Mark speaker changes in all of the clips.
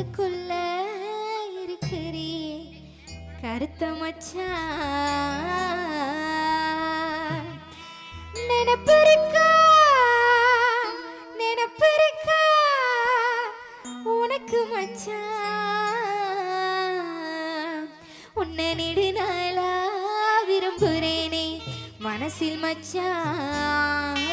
Speaker 1: எனக்குள்ள இருக்கிறீ கருத்த மச்சான் நினப்பிருக்கா நினப்பிருக்கா உனக்கு மச்சான் உன்னை நெடுநாளா விரும்புகிறேனே மனசில் மச்சான்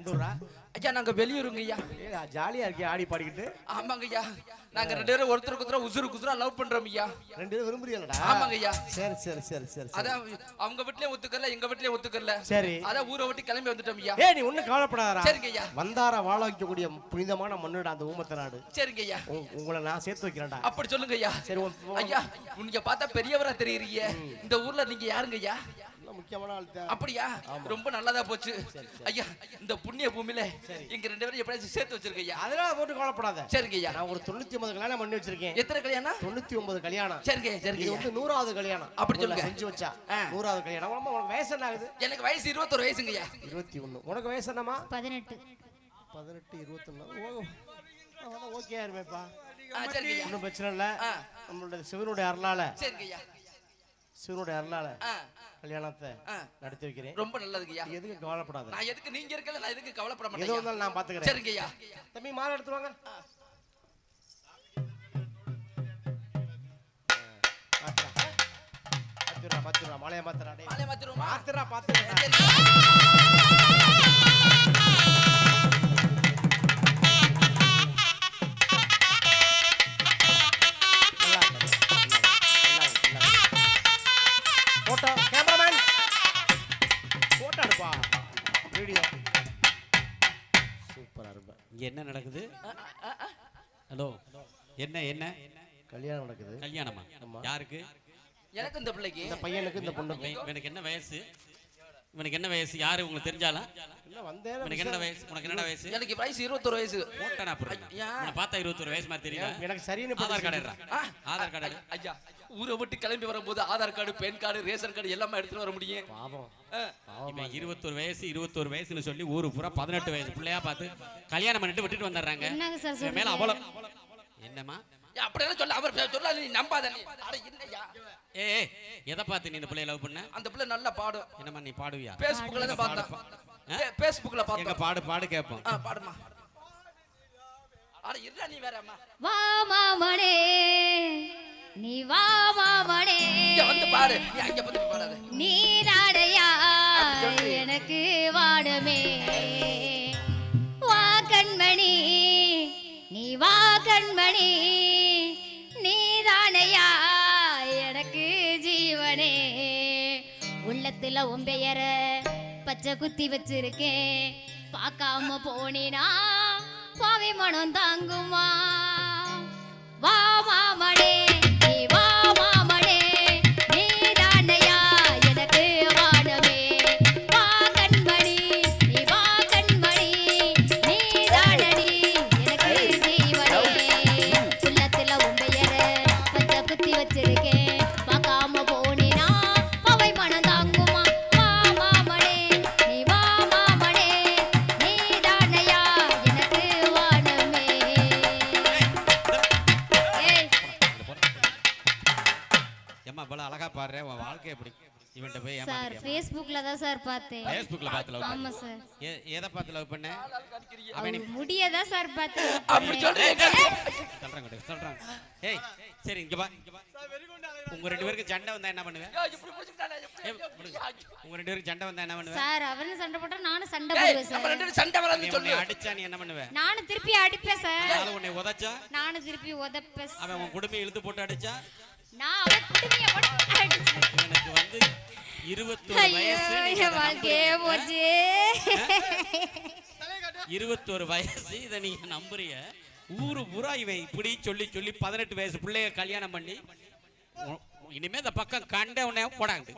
Speaker 2: செந்தூரா
Speaker 3: ஐயா
Speaker 2: நாங்க வெளியூருங்க ஐயா.
Speaker 3: ஜாலியா இருக்கே ஆடி பாடிக்கிட்டு?
Speaker 2: ஆமாங்க ஐயா. நாங்க ரெண்டு பேரும் ஒருத்தர் ஒருத்தர் உசுறு குசுரா லவ் பண்றோம் ஐயா.
Speaker 3: ரெண்டு பேரும் விரும்புறீங்களா
Speaker 2: ஆமாங்க ஐயா.
Speaker 3: சரி சரி சரி சரி
Speaker 2: அதான் அவங்க வீட்லயே ஒத்துக்கல எங்க வீட்லயே ஒத்துக்கல
Speaker 3: சரி.
Speaker 2: அதான் ஊரை விட்டு கிளம்பி வந்துட்டோம் ஐயா.
Speaker 3: ஏய் நீ ஒண்ணு கவலைப்படாதடா.
Speaker 2: சரிங்க ஐயா.
Speaker 3: வந்தார வாழ வைக்கக்கூடிய புனிதமான மண்ணுடா அந்த ஊமத்த நாடு.
Speaker 2: சரிங்க ஐயா.
Speaker 3: உங்களை நான் சேர்த்து வைக்கிறேன்டா.
Speaker 2: அப்படி சொல்லுங்க ஐயா.
Speaker 3: சரி
Speaker 2: ஐயா நீங்க பார்த்தா பெரியவரா தெரியறீங்க. இந்த ஊர்ல நீங்க யாருங்க ஐயா?
Speaker 3: முக்கியமான ஆள் தான்.
Speaker 2: அப்படியா? ரொம்ப நல்லதா போச்சு. ஐயா இந்த புண்ணிய பூமியில எங்க ரெண்டு பேரும் எப்படியாச்சும் சேர்த்து வச்சிருக்க ஐயா.
Speaker 3: அதெல்லாம் போட்டு கவலைப்படாத.
Speaker 2: சரிங்க ஐயா.
Speaker 3: நான் ஒரு தொண்ணூத்தி ஒன்பது கல்யாணம் பண்ணி வச்சிருக்கேன்.
Speaker 2: எத்தனை கல்யாணம்?
Speaker 3: தொண்ணூத்தி ஒன்பது கல்யாணம்.
Speaker 2: சரிங்க சரிங்க
Speaker 3: இது. வந்து நூறாவது கல்யாணம்.
Speaker 2: அப்படி சொல்லுங்க.
Speaker 3: செஞ்சு வச்சா. நூறாவது கல்யாணம். அம்மா, உனக்கு வயசு என்ன ஆகுது
Speaker 2: எனக்கு வயசு இருபத்தொரு வயசுங்க ஐயா.
Speaker 3: இருபத்தி ஒண்ணு உனக்கு வயசு என்னம்மா?
Speaker 4: பதினெட்டு.
Speaker 3: பதினெட்டு இருபத்தொன்னு. ஓகே
Speaker 2: ஐயா.
Speaker 3: ஒன்றும் பிரச்சனை இல்லை. நம்மளுடைய சிவனுடைய அருளால.
Speaker 2: சரிங்க
Speaker 3: சிவனுடைய அருளால கல்யாணத்தை. நடத்தி வைக்கிறேன்.
Speaker 2: ரொம்ப நல்லதுங்க ஐயா
Speaker 3: நீ எதுக்கு கவலைப்படாத.
Speaker 2: நான் எதுக்கு நீங்க இருக்கல நான் எதுக்கு கவலைப்பட
Speaker 3: எது
Speaker 2: மாட்டேன் ஐயா.
Speaker 3: வந்தாலும் நான் பாத்துக்கிறேன்.
Speaker 2: சரிங்க ஐயா
Speaker 3: தம்பி மாலை எடுத்து வாங்க பாத்துடா பாத்துடா மாலையை மாத்துடா டேய்
Speaker 2: மாலையை மாத்திருவோமா?
Speaker 3: பாத்துடா பாத்துடா
Speaker 5: நடக்குது? ஹலோ. என்ன என்ன?
Speaker 3: கல்யாணம் நடக்குது.
Speaker 5: கல்யாணமா? யாருக்கு?
Speaker 2: எனக்கு இந்த பிள்ளைக்கு.
Speaker 3: இந்த பையனுக்கு இந்த பொண்ணுக்கு
Speaker 5: இவன்- இவனுக்கு என்ன வயசு? இவனுக்கு என்ன வயசு? யாரு உங்களுக்கு தெரிஞ்சாலா?
Speaker 3: இல்ல வந்தேன்
Speaker 5: இவனுக்கு என்ன வயசு? உனக்கு என்ன வயசு?
Speaker 2: எனக்கு வயசு இருபத்தொரு வயசு. ஐயா.
Speaker 5: உன்னை பார்த்தா இருபத்தொரு வயசு மாதிரி தெரியல
Speaker 3: எனக்கு
Speaker 5: ஆதார் கார்டு
Speaker 3: படிச்சு-
Speaker 5: எடுறா.
Speaker 2: ஆ,
Speaker 5: ஆதார் கார்டு எடு.
Speaker 2: ஐயா ஊரை விட்டு கிளம்பி வரும்போது Aadhaar card PAN card ration card எல்லாமே எடுத்துட்டு வர முடியும்.
Speaker 3: பாவம்.
Speaker 5: இருபத்தொரு வயசு இருபத்தொரு வயசுன்னு சொல்லி ஊரு பூரா பதினெட்டு வயசு. பிள்ளையா பார்த்து கல்யாணம் பண்ணிட்டு விட்டுட்டு வந்துடுறாங்க
Speaker 4: என்னங்க சார்
Speaker 5: இவன் மேல? அவ்வளவு என்னம்மா?
Speaker 2: அப்படியெல்லாம் சொல்ல அவர் சொல்ல நீ நம்பாத நீ. அட இல்லையா?
Speaker 5: ஏ ஏய், எதை பார்த்து நீ இந்த பிள்ளைய லவ் பண்ண?
Speaker 2: அந்த பிள்ளை நல்லா பாடும்.
Speaker 5: என்னம்மா நீ பாடுவியா?
Speaker 2: பேஸ்புக்ல தான் பார்த்தேன்.
Speaker 5: ஆ?
Speaker 2: பே- பேஸ்புக்ல
Speaker 5: எங்க
Speaker 2: பார்த்தேன்
Speaker 5: பாடு பாடு கேட்போம்.
Speaker 2: ஆ பாடுமா அட இல்ல நீ வேறம்மா
Speaker 4: வா மாமனே நீ வா மாமனே.
Speaker 2: இங்க வந்து பாடு நீ அங்க வந்து பாடாத.
Speaker 4: நீ நாடையா எனக்கு வாடமே. வா கண்மணி நீ வா கண்மணி நீதானையா எனக்கு ஜீவனே. உள்ளத்துல உன் பெயர பச்சை குத்தி வச்சிருக்கேன். பார்க்காம போனினா பாவி மனம் தாங்குமா? வா மாமனே.
Speaker 5: எப்படி இவன்ட்ட போய்
Speaker 4: சார்? ஃபேஸ்புக்ல தான் சார் பார்த்தேன்.
Speaker 5: ஃபேஸ்புக்ல பார்த்து லவ்
Speaker 4: ஆமா சார்.
Speaker 5: ஏ- எதை பார்த்து லவ் பண்ண?
Speaker 4: அவர் முடிய தான் சார் பார்த்தேன்
Speaker 2: அப்படி சொல்றீங்க.
Speaker 5: சொல்றாங்க கொடு, சொல்றாங்க ஏய் சரி இங்க வா. உங்க ரெண்டு பேருக்கு சண்டை வந்தா என்ன பண்ணுவேன். உங்க ரெண்டு பேருக்கு சண்டை வந்தா என்ன பண்ணுவேன்
Speaker 4: சார் அவரு சண்டை போட்டா நானும் சண்டை போடுவேன்
Speaker 2: நம்ம
Speaker 4: சார்.
Speaker 2: ரெண்டு பேரும் சண்டை வராதுன்னு சொல்லு
Speaker 5: உன்னை அடிச்சா நீ என்ன பண்ணுவ?
Speaker 4: நானும் திருப்பி அடிப்பேன் சார்.
Speaker 5: அதனால உன்னை உதைச்சா?
Speaker 4: நானும் திருப்பி உதப்பேன்.
Speaker 5: அவன் உன் குடும்பம் இழுத்து போட்டு அடிச்சா?
Speaker 4: நான் அவன் குடுமைய
Speaker 5: இருபத்தொரு வயசு
Speaker 4: வாழ்க்கையே போச்சு.
Speaker 5: இருபத்தொரு வயசு இதை நீங்க நம்புறிய ஊரு பூரா இவன் இப்படி சொல்லி சொல்லி பதினெட்டு வயசு பிள்ளைய கல்யாணம் பண்ணி இனிமே இந்த பக்கம் கண்ட உடனே போடாங்க